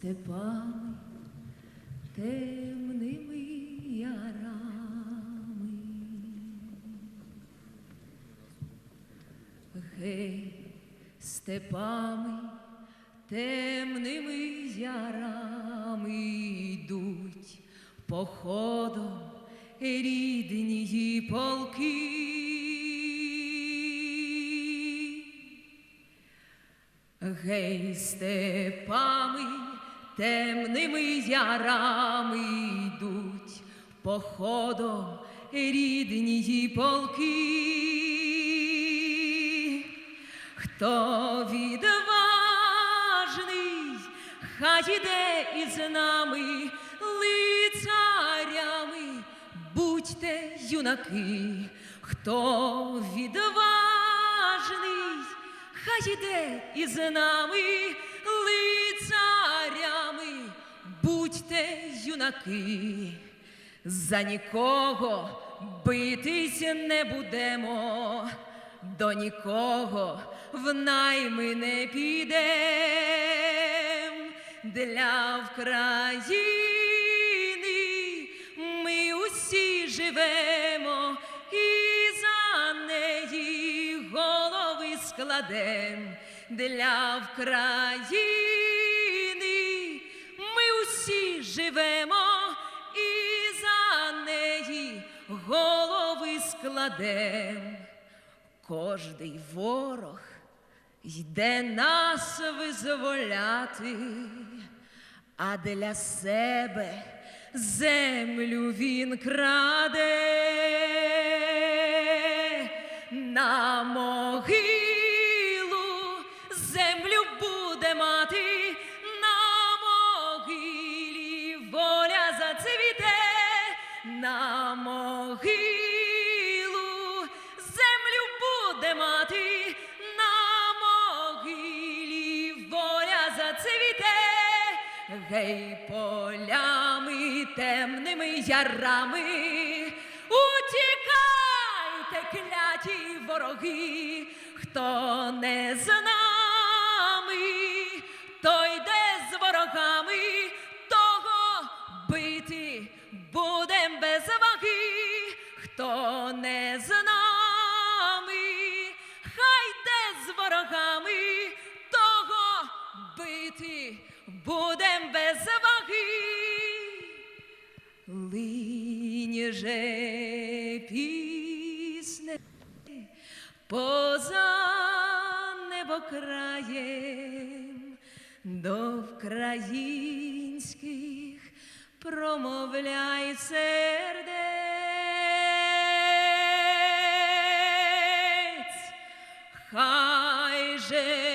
степами, темними ярами. Гей, степами, темними ярами йдуть походом рідні полки. Гей, степами, темними ярами йдуть походом рідні полки. Хто відважний, хай іде із нами лицарями, будьте юнаки, хто відважний, хай іде із нами юнаки, за нікого битись не будемо, до нікого в найми не підем для України. Ми усі живемо і за неї голови складем для України. Живемо і за неї голови складем. Кожний ворог йде нас визволяти, а для себе землю він краде на могилу могилу. Землю буде мати, на могилі. Воля зацвіте, гей полями темними ярами, утікайте, кляті вороги, хто не з не з нами, хай йде з ворогами, того бити будем без ваги. Линь же пісне поза небокраєм до українських промовляй сердець, хай